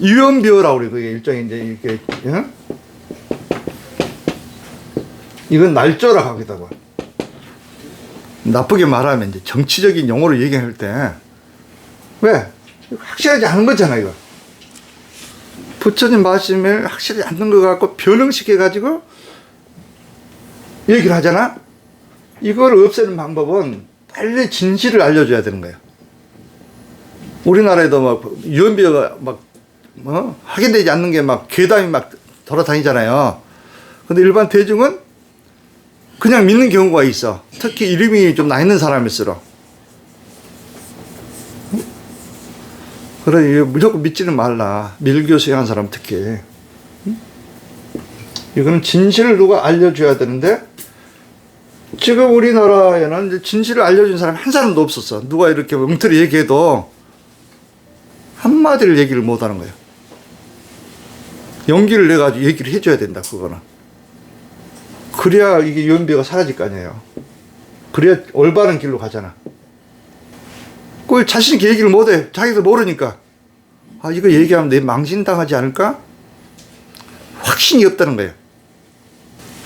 유언비어라고 그래 그게 일종의 이제 이렇게 예? 이건 날조라고 하기도 하고. 나쁘게 말하면 이제 정치적인 용어로 얘기할 때. 왜? 확실하지 않은 거잖아 이거. 부처님 말씀을 확실히 않는 거 갖고 변형시켜 가지고 얘기를 하잖아? 이걸 없애는 방법은 빨리 진실을 알려줘야 되는 거예요 우리나라에도 막 유언비어가 막 뭐, 확인되지 않는 게 막 괴담이 막 돌아다니잖아요 근데 일반 대중은 그냥 믿는 경우가 있어. 특히 이름이 좀 나 있는 사람일수록. 그래, 무조건 믿지는 말라. 밀교 수행한 사람 특히. 응? 이거는 진실을 누가 알려줘야 되는데, 지금 우리나라에는 진실을 알려준 사람 한 사람도 없었어. 누가 이렇게 엉터리 얘기해도 한마디를 얘기를 못 하는 거예요. 용기를 내가지고 얘기를 해줘야 된다, 그거는. 그래야 이게 유언비어가 사라질 거 아니에요. 그래야 올바른 길로 가잖아. 그 자신이 그 얘기를 못해. 자기도 모르니까. 아, 이거 얘기하면 내 망신당하지 않을까? 확신이 없다는 거예요.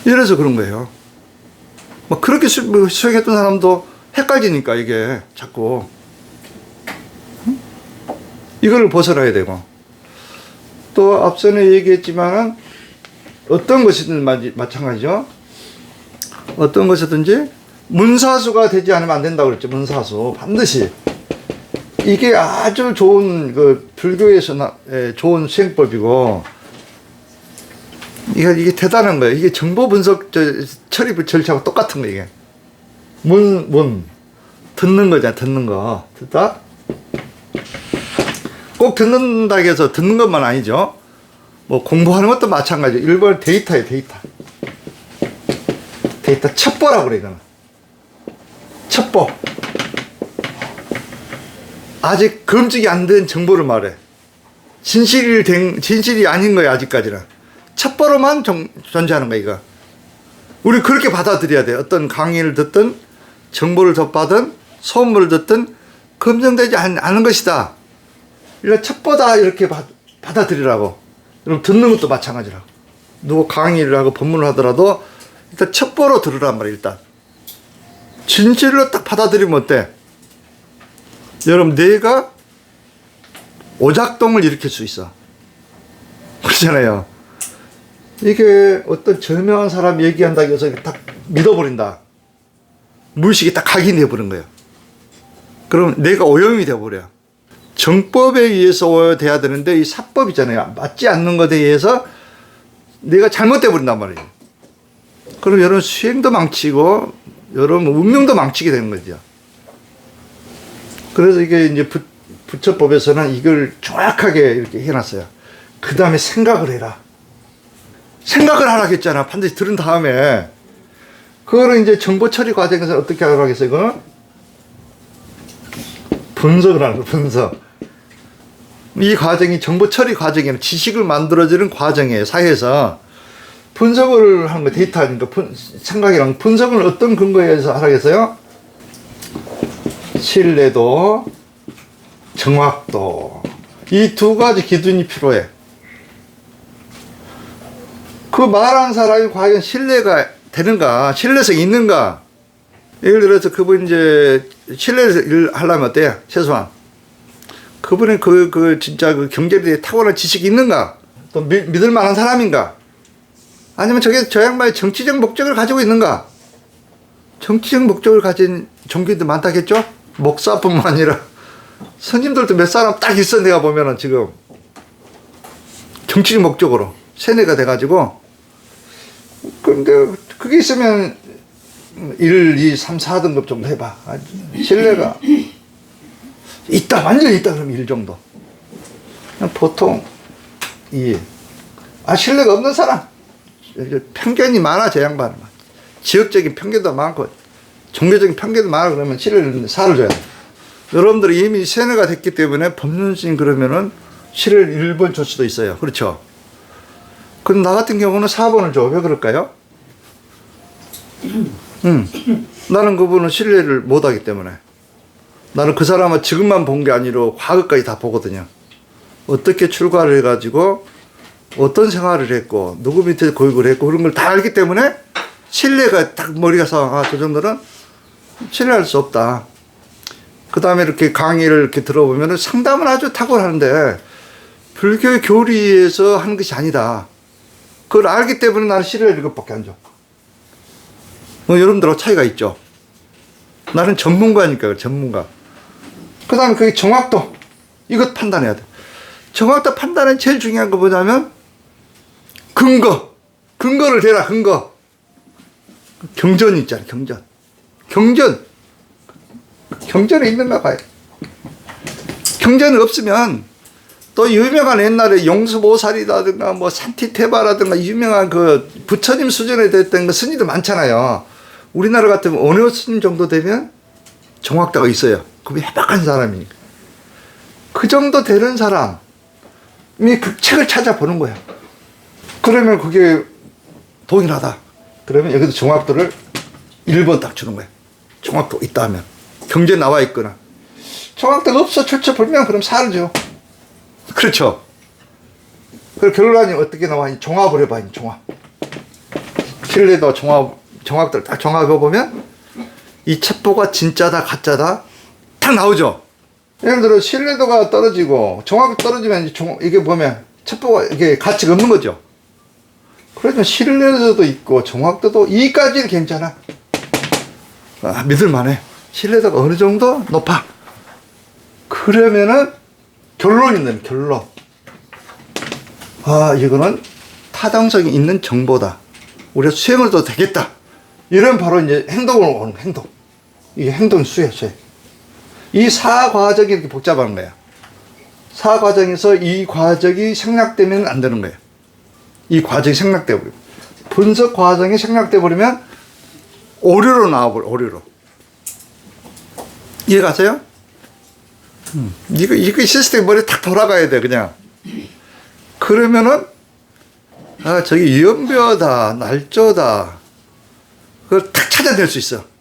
이래서 그런 거예요. 뭐 그렇게 수, 뭐 수행했던 사람도 헷갈리니까 이게 자꾸. 응? 이걸 벗어나야 되고. 또 앞전에 얘기했지만은 어떤 것이든 마- 마찬가지죠. 어떤 것이든지 문사수가 되지 않으면 안 된다고 그랬죠. 문사수 반드시 이게 아주 좋은 그 불교에서 나, 에, 좋은 수행법이고 이게 이게 대단한 거예요. 이게 정보 분석 저, 처리 절차하고 똑같은 거 이게 문 문 듣는 거잖아. 듣는 거 듣다 꼭 듣는다고 해서 듣는 것만 아니죠. 뭐 공부하는 것도 마찬가지죠. 일본 데이터에 데이터. 데이터 첩보라고 그래, 이거는. 첩보. 아직 검증이 안 된 정보를 말해. 진실이 된, 진실이 아닌 거야, 아직까지는. 첩보로만 정, 존재하는 거야, 이거. 우리 그렇게 받아들여야 돼. 어떤 강의를 듣든, 정보를 접받은, 소문을 듣든, 검증되지 않, 않은 것이다. 이런 첩보다 이렇게 받, 받아들이라고. 그럼 듣는 것도 마찬가지라고. 누구 강의를 하고 법문을 하더라도 일단 첩보로 들으란 말이야, 일단. 진실로 딱 받아들이면 어때? 여러분, 내가 오작동을 일으킬 수 있어. 그렇잖아요. 이게 어떤 저명한 사람 얘기한다고 해서 딱 믿어버린다. 무의식이 딱 각인해 버린 거예요. 그럼 내가 오염이 돼버려. 정법에 의해서 돼야 되는데 이 사법 이잖아요. 맞지 않는 것에 의해서 내가 잘못돼 버린단 말이에요. 그럼 여러분 수행도 망치고 여러분 운명도 망치게 되는 거죠. 그래서 이게 이제 부, 부처법에서는 이걸 정확하게 이렇게 해놨어요. 그 다음에 생각을 해라. 생각을 하라 했잖아. 반드시 들은 다음에. 그거는 이제 정보 처리 과정에서 어떻게 하라고 하겠어요, 이거는? 분석을 하는 거, 분석. 이 과정이 정보 처리 과정이는 지식을 만들어지는 과정이에요, 사회에서. 분석을 하는 거, 데이터니까, 분, 생각이랑 분석을 어떤 근거에 의해서 하라겠어요? 신뢰도, 정확도. 이 두 가지 기준이 필요해. 그 말한 사람이 과연 신뢰가 되는가, 신뢰성이 있는가. 예를 들어서 그분 이제 신뢰를 하려면 어때요? 최소한. 그분은 그, 그, 진짜 그 경제에 대해 탁월한 지식이 있는가? 또 믿, 믿을 만한 사람인가? 아니면 저게 저 양반이 정치적 목적을 가지고 있는가? 정치적 목적을 가진 종교도 많다겠죠? 목사뿐만 아니라 스님들도 몇 사람 딱 있어 내가 보면은 지금 정치적 목적으로 세뇌가 돼가지고 근데 그게 있으면 1, 2, 3, 4등급 정도 해봐. 아, 신뢰가 있다, 완전히 있다 그러면 1 정도. 보통 2. 아, 신뢰가 없는 사람. 편견이 많아, 저 양반은. 지역적인 편견도 많고, 종교적인 편견도 많아, 그러면 신뢰를 4를 줘야 돼. 여러분들이 이미 세뇌가 됐기 때문에 법륜신 그러면은 신뢰를 1번 줄 수도 있어요. 그렇죠? 그럼 나 같은 경우는 4번을 줘. 왜 그럴까요? 응. 나는 그분은 신뢰를 못하기 때문에. 나는 그 사람을 지금만 본 게 아니라 과거까지 다 보거든요. 어떻게 출가를 해가지고 어떤 생활을 했고 누구 밑에 교육을 했고 그런 걸 다 알기 때문에 신뢰가 딱 머리가 서 아, 저 정도는 신뢰할 수 없다. 그 다음에 이렇게 강의를 이렇게 들어보면 상담은 아주 탁월하는데 불교의 교리에서 하는 것이 아니다. 그걸 알기 때문에 나는 신뢰를 이것밖에 안 줘. 뭐 여러분들하고 차이가 있죠. 나는 전문가니까 전문가. 그 다음에 그게 정확도. 이것 판단해야 돼. 정확도 판단은 제일 중요한 거 뭐냐면 근거. 근거를 대라, 근거. 경전 있잖아, 경전. 경전. 경전에 있는가 봐요. 경전이 없으면 또 유명한 옛날에 용수보살이라든가 뭐 산티테바라든가 유명한 그 부처님 수준에 됐던 그 스님도 많잖아요. 우리나라 같으면 어느 스님 정도 되면 정확도가 있어요. 그게 해박한 사람이니까. 그 정도 되는 사람이 그 책을 찾아보는 거예요. 그러면 그게 동일하다. 그러면 여기도 정확도를 1번 딱 주는 거예요. 정확도 있다 하면. 경제 나와 있거나. 정확도가 없어. 출처 불명 그럼 사르죠. 그렇죠. 그 결론이 어떻게 나와? 이 종합을 해봐, 이 종합. 신뢰도 종합, 정확도를 딱 종합해보면 이 첩보가 진짜다, 가짜다 딱 나오죠. 예를 들어 신뢰도가 떨어지고 정확이 떨어지면 이게 보면 첩보가 이게 가치가 없는 거죠. 그래도 신뢰도도 있고 정확도도 이까지는 괜찮아. 아, 믿을만해. 신뢰도가 어느 정도 높아. 그러면은 결론이 있는 결론. 아 이거는 타당성이 있는 정보다. 우리가 수행을 해도 되겠다. 이런 바로 이제 행동을 오는 행동. 이게 행동 수행. 이사 과정이 이렇게 복잡한 거야. 사 과정에서 이 과정이 생략되면 안 되는 거예요. 이 과정이 생략돼 버리고 분석 과정이 생략돼 버리면 오류로 나와버려 오류로. 이해가세요? 음, 이거 이거 시스템 머리 탁 돌아가야 돼 그냥. 그러면은 아 저기 유연뼈다 날조다 그걸 탁 찾아낼 수 있어.